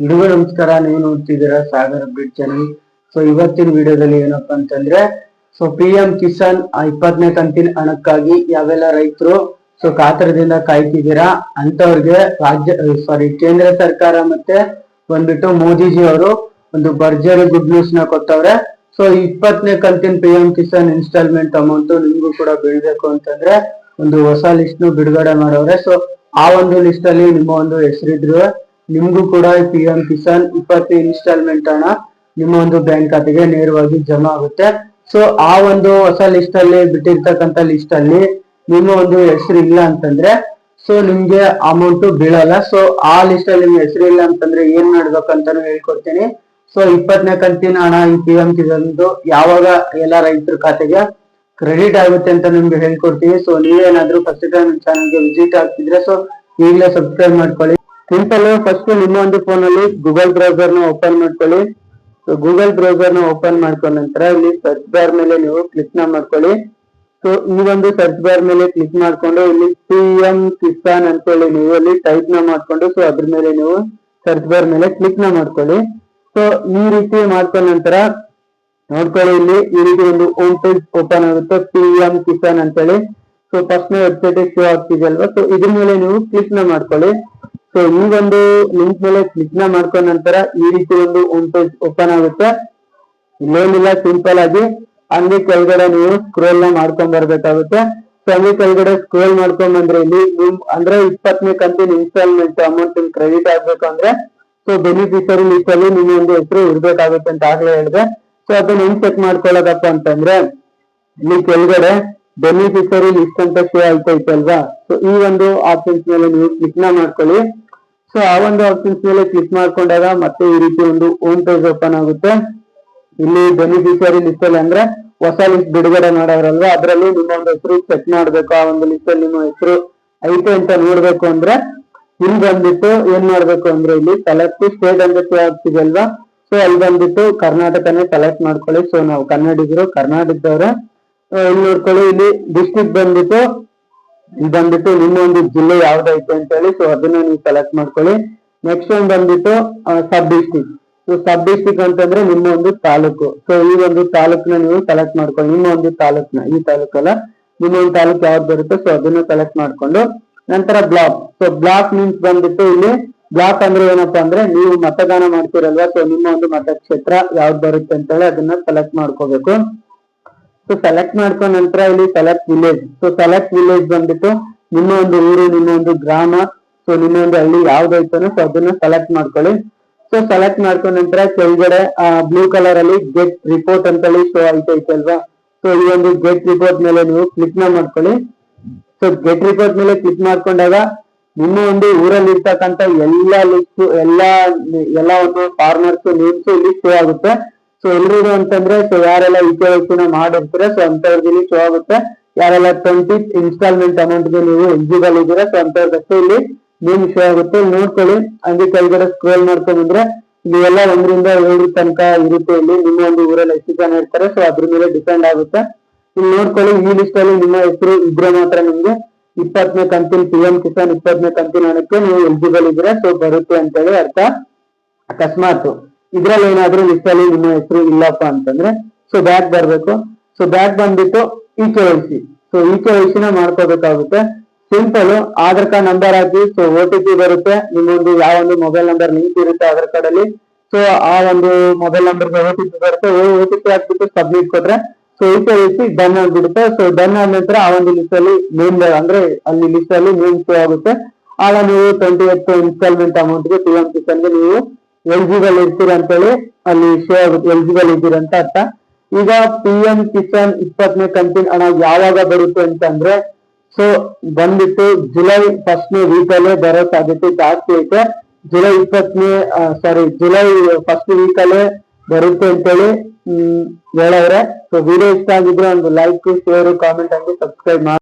ಹುಡುಗ ನಮಸ್ಕಾರ, ನೀವು ನೋಡ್ತಿದ್ದೀರಾ ಸಾಗರ್ ಅಪ್ಡೇಟ್ ಚಾನಲ್. ಸೊ ಇವತ್ತಿನ ವಿಡಿಯೋದಲ್ಲಿ ಏನಪ್ಪಾ ಅಂತಂದ್ರೆ ಸೊ ಪಿ ಎಂ ಕಿಸಾನ್ ಇಪ್ಪತ್ತನೇ ಕಂತಿನ ಹಣಕ್ಕಾಗಿ ಯಾವೆಲ್ಲ ರೈತರು ಸೊ ಕಾತರದಿಂದ ಕಾಯ್ತಿದ್ದೀರಾ ಅಂತವ್ರಿಗೆ ರಾಜ್ಯ ಸಾರಿ ಕೇಂದ್ರ ಸರ್ಕಾರ ಮತ್ತೆ ಬಂದ್ಬಿಟ್ಟು ಮೋದಿಜಿ ಅವರು ಒಂದು ಭರ್ಜರಿ ಗುಡ್ ನ್ಯೂಸ್ನ ಕೊಟ್ಟವ್ರೆ. ಸೊ ಇಪ್ಪತ್ತನೇ ಕಂತಿನ P M Kisan installment amount ನಿಮ್ಗೂ ಕೂಡ ಬೀಳ್ಬೇಕು ಅಂತಂದ್ರೆ ಒಂದು ಹೊಸ ಲಿಸ್ಟ್ ನು ಬಿಡುಗಡೆ ಮಾಡವ್ರೆ. ಸೊ ಆ ಒಂದು ಲಿಸ್ಟ್ ಅಲ್ಲಿ ನಿಮ್ಮ ಒಂದು ಹೆಸರಿದ್ರು ನಿಮ್ಗೂ ಕೂಡ ಪಿ ಎಂ ಕಿಸಾನ್ ಇಪ್ಪತ್ತು ಇನ್ಸ್ಟಾಲ್ಮೆಂಟ್ ಹಣ ನಿಮ್ಮ ಒಂದು ಬ್ಯಾಂಕ್ ಖಾತೆಗೆ ನೇರವಾಗಿ ಜಮಾ ಆಗುತ್ತೆ. ಸೊ ಆ ಒಂದು ಹೊಸ ಲಿಸ್ಟ್ ಅಲ್ಲಿ ಬಿಟ್ಟಿರ್ತಕ್ಕಂತ ಲಿಸ್ಟ್ ಅಲ್ಲಿ ನಿಮ್ಮ ಒಂದು ಹೆಸರು ಇಲ್ಲ ಅಂತಂದ್ರೆ ಸೊ ನಿಮ್ಗೆ ಅಮೌಂಟ್ ಬೀಳಲ್ಲ. ಸೊ ಆ ಲಿಸ್ಟ್ ಅಲ್ಲಿ ನಿಮ್ ಹೆಸರು ಇಲ್ಲ ಅಂತಂದ್ರೆ ಏನ್ ಮಾಡ್ಬೇಕಂತಾನು ಹೇಳ್ಕೊಡ್ತೀನಿ. ಸೊ ಇಪ್ಪತ್ತನೇ ಕಂತಿನ ಹಣ ಈ ಪಿ ಎಂ ಕಿಸಾನ್ದು ಯಾವಾಗ ಎಲ್ಲ ರೈತರ ಖಾತೆಗೆ ಕ್ರೆಡಿಟ್ ಆಗುತ್ತೆ ಅಂತ ನಿಮ್ಗೆ ಹೇಳ್ಕೊಡ್ತೀನಿ. ಸೊ ನೀವೇನಾದ್ರೂ ಫಸ್ಟ್ ಟೈಮ್ ಚಾನಲ್ಗೆ ವಿಸಿಟ್ ಆಗ್ತಿದ್ರೆ ಸೊ ಈಗಲೇ ಸಬ್ಸ್ಕ್ರೈಬ್ ಮಾಡ್ಕೊಳ್ಳಿ. ಸಿಂಪಲ್ ಫಸ್ಟ್ ನಿಮ್ಮ ಒಂದು ಫೋನ್ ಅಲ್ಲಿ ಗೂಗಲ್ ಬ್ರೌಸರ್ನ ಓಪನ್ ಮಾಡ್ಕೊಳ್ಳಿ. ಸೊ ಗೂಗಲ್ ಬ್ರೌಸರ್ನ ಓಪನ್ ಮಾಡ್ಕೊಂಡ ನಂತರ ಇಲ್ಲಿ ಸರ್ಚ್ ಬಾರ್ ಮೇಲೆ ನೀವು ಕ್ಲಿಕ್ನ ಮಾಡ್ಕೊಳ್ಳಿ. ಸೊ ಈ ಒಂದು ಸರ್ಚ್ ಬಾರ್ ಮೇಲೆ ಕ್ಲಿಕ್ ಮಾಡ್ಕೊಂಡು ಇಲ್ಲಿ ಪಿ ಎಂ ಕಿಸಾನ್ ಅಂತೇಳಿ ನೀವು. ಅಲ್ಲಿ ಟೈಪ್ನ ಮಾಡ್ಕೊಂಡು ಸೊ ಅದ್ರ ಮೇಲೆ ನೀವು ಸರ್ಚ್ ಬಾರ್ ಮೇಲೆ ಕ್ಲಿಕ್ನ ಮಾಡ್ಕೊಳ್ಳಿ. ಸೊ ಈ ರೀತಿ ಮಾಡ್ಕೊಂಡ ನಂತರ ನೋಡ್ಕೊಳ್ಳಿ ಇಲ್ಲಿ ಈ ರೀತಿ ಒಂದು ಹೋಮ್ ಪೇಜ್ ಓಪನ್ ಆಗುತ್ತೆ. ಪಿ ಎಂ ಕಿಸಾನ್ ಅಂತೇಳಿ ಸೊ ಫಸ್ಟ್ ವೆಬ್ಸೈಟ್ ಶೋ ಆಗ್ತಿದೆ ಅಲ್ವಾ? ಸೊ ಇದ್ರ ಮೇಲೆ ನೀವು ಕ್ಲಿಕ್ನ ಮಾಡ್ಕೊಳ್ಳಿ. ಸೊ ಈ ಒಂದು ಲಿಂಕ್ ಮೇಲೆ ಕ್ಲಿಕ್ನ ಮಾಡ್ಕೊಂಡ ನಂತರ ಈ ರೀತಿ ಒಂದು ಹೋಮ್ ಪೇಜ್ ಓಪನ್ ಆಗುತ್ತೆ. ಇಲ್ಲೇನಿಲ್ಲ ಸಿಂಪಲ್ ಆಗಿ ಹಂಗೆ ಕೆಳಗಡೆ ನೀವು ಸ್ಕ್ರೋಲ್ನ ಮಾಡ್ಕೊಂಡ್ ಬರ್ಬೇಕಾಗುತ್ತೆ. ಸೊ ಹಂಗೆ ಕೆಳಗಡೆ ಸ್ಕ್ರೋಲ್ ಮಾಡ್ಕೊಂಡ್ ಬಂದ್ರೆ ಇಲ್ಲಿ ನಿಮ್, ಅಂದ್ರೆ ಇಪ್ಪತ್ತನೇ ಕಂತಿನ ಇನ್ಸ್ಟಾಲ್ಮೆಂಟ್ ಅಮೌಂಟ್ ಕ್ರೆಡಿಟ್ ಆಗ್ಬೇಕು ಅಂದ್ರೆ ಸೊ ಬೆನಿಫಿಷರಿ ಲಿಸ್ಟ್ ಅಲ್ಲಿ ಒಂದು ಹೆಸರು ಇರ್ಬೇಕಾಗುತ್ತೆ ಅಂತ ಆಗ್ಲೇ ಹೇಳಿದೆ. ಸೊ ಅದನ್ನ ಹೆಂಗ್ ಚೆಕ್ ಮಾಡ್ಕೊಳ್ಳೋದಪ್ಪ ಅಂತಂದ್ರೆ, ಇಲ್ಲಿ ಕೆಳಗಡೆ ಬೆನಿಫಿಷರಿ ಲಿಸ್ಟ್ ಅಂತ ಶೋ ಆಯ್ತಾ ಅಲ್ವಾ? ಸೊ ಈ ಒಂದು ಆಪ್ಷನ್ಸ್ ಮೇಲೆ ನೀವು ಕ್ಲಿಕ್ನ ಮಾಡ್ಕೊಳ್ಳಿ. ಸೊ ಆ ಒಂದು ಆಪ್ಷನ್ಸ್ ಮೇಲೆ ಕ್ಲಿಕ್ ಮಾಡ್ಕೊಂಡಾಗ ಮತ್ತೆ ಈ ರೀತಿ ಒಂದು ಹೋಮ್ ಪೇಜ್ ಓಪನ್ ಆಗುತ್ತೆ. ಇಲ್ಲಿ ಬೆನಿಫಿಷರಿ ಲಿಸ್ಟ್ ಅಲ್ಲಿ ಅಂದ್ರೆ ಹೊಸ ಲಿಸ್ಟ್ ಬಿಡುಗಡೆ ಮಾಡೋರಲ್ವಾ? ಅದರಲ್ಲಿ ನಿಮ್ಮ ಒಂದು ಹೆಸರು ಚೆಕ್ ಮಾಡ್ಬೇಕು. ಆ ಒಂದು ಲಿಸ್ಟ್ ಅಲ್ಲಿ ನಿಮ್ಮ ಹೆಸರು ಐತೆ ಅಂತ ನೋಡ್ಬೇಕು ಅಂದ್ರೆ ಇಲ್ಲಿ ಬಂದ್ಬಿಟ್ಟು ಏನ್ ಮಾಡ್ಬೇಕು ಅಂದ್ರೆ ಇಲ್ಲಿ ಸೆಲೆಕ್ಟ್ ಸ್ಟೇಟ್ ಅಂತ ಆಗ್ತಿದೆ ಅಲ್ವಾ? ಸೊ ಅಲ್ಲಿ ಬಂದ್ಬಿಟ್ಟು ಕರ್ನಾಟಕನೇ ಸೆಲೆಕ್ಟ್ ಮಾಡ್ಕೊಳ್ಳಿ. ಸೊ ನಾವು ಕನ್ನಡಿಗರು, ಕರ್ನಾಟಕದವ್ರೆ ಇಲ್ಲಿ ನೋಡ್ಕೊಳ್ಳಿ ಇಲ್ಲಿ ಡಿಸ್ಟ್ರಿಕ್ಟ್ ಬಂದ್ಬಿಟ್ಟು ಇದು ಬಂದ್ಬಿಟ್ಟು ನಿಮ್ಮ ಒಂದು ಜಿಲ್ಲೆ ಯಾವ್ದೈತೆ ಅಂತ ಹೇಳಿ ಸೊ ಅದನ್ನ ನೀವು ಸೆಲೆಕ್ಟ್ ಮಾಡ್ಕೊಳ್ಳಿ. ನೆಕ್ಸ್ಟ್ ಒಂದ್ ಬಂದ್ಬಿಟ್ಟು sub district so sub district ಅಂತಂದ್ರೆ ನಿಮ್ಮ ಒಂದು ತಾಲೂಕು. ಸೊ ಈ ಒಂದು ತಾಲೂಕ್ನ ನೀವು ಸೆಲೆಕ್ಟ್ ಮಾಡ್ಕೊಳ್ಳಿ. ನಿಮ್ಮ ಒಂದು ತಾಲೂಕ್ನ, ಈ ತಾಲೂಕಲ್ಲ ನಿಮ್ಮ ಒಂದು ತಾಲೂಕು ಯಾವ್ದು ಬರುತ್ತೆ ಸೊ ಅದನ್ನ ಸೆಲೆಕ್ಟ್ ಮಾಡ್ಕೊಂಡು, ನಂತರ ಬ್ಲಾಕ್ ಸೊ ಬ್ಲಾಕ್ ಮೀನ್ಸ್ ಬಂದ್ಬಿಟ್ಟು ಇಲ್ಲಿ ಬ್ಲಾಕ್ ಅಂದ್ರೆ ಏನಪ್ಪಾ ಅಂದ್ರೆ ನೀವು ಮತದಾನ ಮಾಡ್ತೀರಲ್ವಾ ಸೊ ನಿಮ್ಮ ಒಂದು ಮತಕ್ಷೇತ್ರ ಯಾವ್ದು ಬರುತ್ತೆ ಅಂತ ಹೇಳಿ ಅದನ್ನ ಸೆಲೆಕ್ಟ್ ಮಾಡ್ಕೋಬೇಕು. ಸೊ ಸೆಲೆಕ್ಟ್ ಮಾಡ್ಕೊಂಡ ನಂತರ ಇಲ್ಲಿ select village so select village ಬಂದ್ಬಿಟ್ಟು ನಿಮ್ಮ ಒಂದು ಊರು, ನಿಮ್ಮ ಒಂದು ಗ್ರಾಮ ಸೊ ನಿಮ್ಮ ಒಂದು ಹಳ್ಳಿ ಯಾವ್ದೈತನೋ ಸೊ ಅದನ್ನ ಸೆಲೆಕ್ಟ್ ಮಾಡ್ಕೊಳ್ಳಿ. ಸೊ ಸೆಲೆಕ್ಟ್ ಮಾಡ್ಕೊಂಡ ನಂತರ ಕೆಳಗಡೆ ಬ್ಲೂ ಕಲರ್ ಅಲ್ಲಿ ಗೆಟ್ ರಿಪೋರ್ಟ್ ಅಂತೇಳಿ ಶೋ ಆಯ್ತೈತೆ ಅಲ್ವಾ? ಸೊ ಈ ಒಂದು ಗೆಟ್ ರಿಪೋರ್ಟ್ ಮೇಲೆ ನೀವು ಕ್ಲಿಕ್ನ ಮಾಡ್ಕೊಳ್ಳಿ. ಸೊ ಗೆಟ್ ರಿಪೋರ್ಟ್ ಮೇಲೆ ಕ್ಲಿಕ್ ಮಾಡ್ಕೊಂಡಾಗ ನಿಮ್ಮ ಒಂದು ಊರಲ್ಲಿ ಇರ್ತಕ್ಕಂತ ಎಲ್ಲಾ ಲಿಸ್ಟ್ ಎಲ್ಲಾ ಎಲ್ಲಾ ಒಂದು ಫಾರ್ಮರ್ಸ್ ನೇಮ್ಸ್ ಇಲ್ಲಿ ಶೋ ಆಗುತ್ತೆ. ಸೊ ಎಲ್ರಿಗೂ ಅಂತಂದ್ರೆ ಸೊ ಯಾರೆಲ್ಲ ಯು ಪಿ ಐ ಮಾಡಿರ್ತೀರ ಸೊ ಅಂತವ್ರಿಗೆ ಶೋ ಆಗುತ್ತೆ. ಯಾರೆಲ್ಲ ಟ್ವೆಂಟಿ ಇನ್ಸ್ಟಾಲ್ಮೆಂಟ್ ಅಮೌಂಟ್ಗೆ ನೀವು ಎಲಿಜಿಬಲ್ ಇದ್ದೀರಾ ಸೊ ಅಂತವ್ರದಷ್ಟೇ ಇಲ್ಲಿ ನೇಮ್ ಶೋ ಆಗುತ್ತೆ. ನೋಡ್ಕೊಳ್ಳಿ. ಹಂಗೆ ಕೆಳಗಡೆ ಸ್ಕ್ರೋಲ್ ಮಾಡ್ಕೊಂಡ್ರೆ ನೀವೆಲ್ಲ ಒಂದ್ರಿಂದ ಏಳರ ತನಕ ಇರುತ್ತೆ ಇಲ್ಲಿ ನಿಮ್ಮ ಒಂದು ಊರಲ್ಲಿ ಎಷ್ಟು ಜನ ಇರ್ತಾರೆ ಸೊ ಅದ್ರ ಮೇಲೆ ಡಿಪೆಂಡ್ ಆಗುತ್ತೆ. ಇಲ್ಲಿ ನೋಡ್ಕೊಳ್ಳಿ, ಈ ಲಿಸ್ಟ್ ಅಲ್ಲಿ ನಿಮ್ಮ ಹೆಸರು ಇದ್ರೆ ಮಾತ್ರ ನಿಮ್ಗೆ ಇಪ್ಪತ್ತನೇ ಕಂತಿನ ಪಿ ಎಂ ಕಿಸಾನ್ ಇಪ್ಪತ್ತನೇ ಕಂತಿನ ಹಣಕ್ಕೆ ನೀವು ಎಲಿಜಿಬಲ್ ಇದ್ರೆ ಸೊ ಬರುತ್ತೆ ಅಂತೇಳಿ ಅರ್ಥ. ಅಕಸ್ಮಾತ್. ಇದ್ರಲ್ಲಿ ಏನಾದ್ರೂ ಲಿಸ್ಟ್ ಅಲ್ಲಿ ನಿಮ್ಮ ಹೆಸರು ಇಲ್ಲಪ್ಪ ಅಂತಂದ್ರೆ ಸೊ ಬ್ಯಾಕ್ ಬರ್ಬೇಕು. ಸೊ ಬ್ಯಾಕ್ ಬಂದ್ಬಿಟ್ಟು E K Y C so E K Y ಸಿನ ಮಾಡ್ಕೋಬೇಕಾಗುತ್ತೆ. ಸಿಂಪಲ್ ಆಧಾರ್ ಕಾರ್ಡ್ ನಂಬರ್ ಹಾಕಿ ಸೊ ಓ ಟಿ ಪಿ ಬರುತ್ತೆ. ನಿಮ್ಮೊಂದು ಯಾವ ಒಂದು ಮೊಬೈಲ್ ನಂಬರ್ ಲಿಂಕ್ ಇರುತ್ತೆ ಆಧಾರ್ ಕಾರ್ಡ್ ಅಲ್ಲಿ. ಸೊ ಆ ಒಂದು mobile number O T P ಬರುತ್ತೆ. ಓ ಟಿ ಪಿ ಹಾಕ್ಬಿಟ್ಟು ಸಬ್ಮಿಟ್ ಕೊಟ್ರೆ so E K Y C done ಆಗ್ಬಿಡುತ್ತೆ. ಸೊ ಡನ್ ಆದ ನಂತರ ಆ ಒಂದು ಲಿಸ್ಟ್ ಅಲ್ಲಿ ನೇಮ್ ಅಂದ್ರೆ ಅಲ್ಲಿ ಲಿಸ್ಟ್ ಅಲ್ಲಿ ನೇಮ್ ಶೋ ಆಗುತ್ತೆ. ಆಗ ನೀವು ಟ್ವೆಂಟಿ ಏಟ್ ಇನ್ಸ್ಟಾಲ್ಮೆಂಟ್ ಅಮೌಂಟ್ಗೆ ಪಿ ಎಂ ಸಿ ನೀವು ಎಲಿಜಿಬಲ್ ಇರ್ತೀರ ಅಂತೇಳಿ ಅಲ್ಲಿ ಶೋ ಆಗುತ್ತೆ ಎಲಿಜಿಬಲ್ ಇದ್ದೀರ ಅಂತ ಅರ್ಥ. ಈಗ ಪಿ ಎಂ ಕಿಸಾನ್ ಇಪ್ಪತ್ತನೇ ಕಂತಿನ ಹಣ ಯಾವಾಗ ಬರುತ್ತೆ ಅಂತಂದ್ರೆ ಸೊ ಬಂದ್ಬಿಟ್ಟು ಜುಲೈ ಫಸ್ಟ್ನೇ ವೀಕ್ ಅಲ್ಲೇ ಬರೋ ಸಾಧ್ಯತೆ ಜಾಸ್ತಿ ಐತೆ. ಜುಲೈ ಇಪ್ಪತ್ತನೇ ಸಾರಿ ಜುಲೈ ಫಸ್ಟ್ ವೀಕ್ ಅಲ್ಲೇ ಬರುತ್ತೆ ಅಂತೇಳಿ, ಹ್ಮ್, ಹೇಳವ್ರೆ. ಸೊ ವಿಡಿಯೋ ಇಷ್ಟ ಆಗಿದ್ರೆ ಒಂದು ಲೈಕ್ ಶೇರ್ ಕಾಮೆಂಟ್ ಹಂಗೆ ಸಬ್ಸ್ಕ್ರೈಬ್ ಮಾಡಿ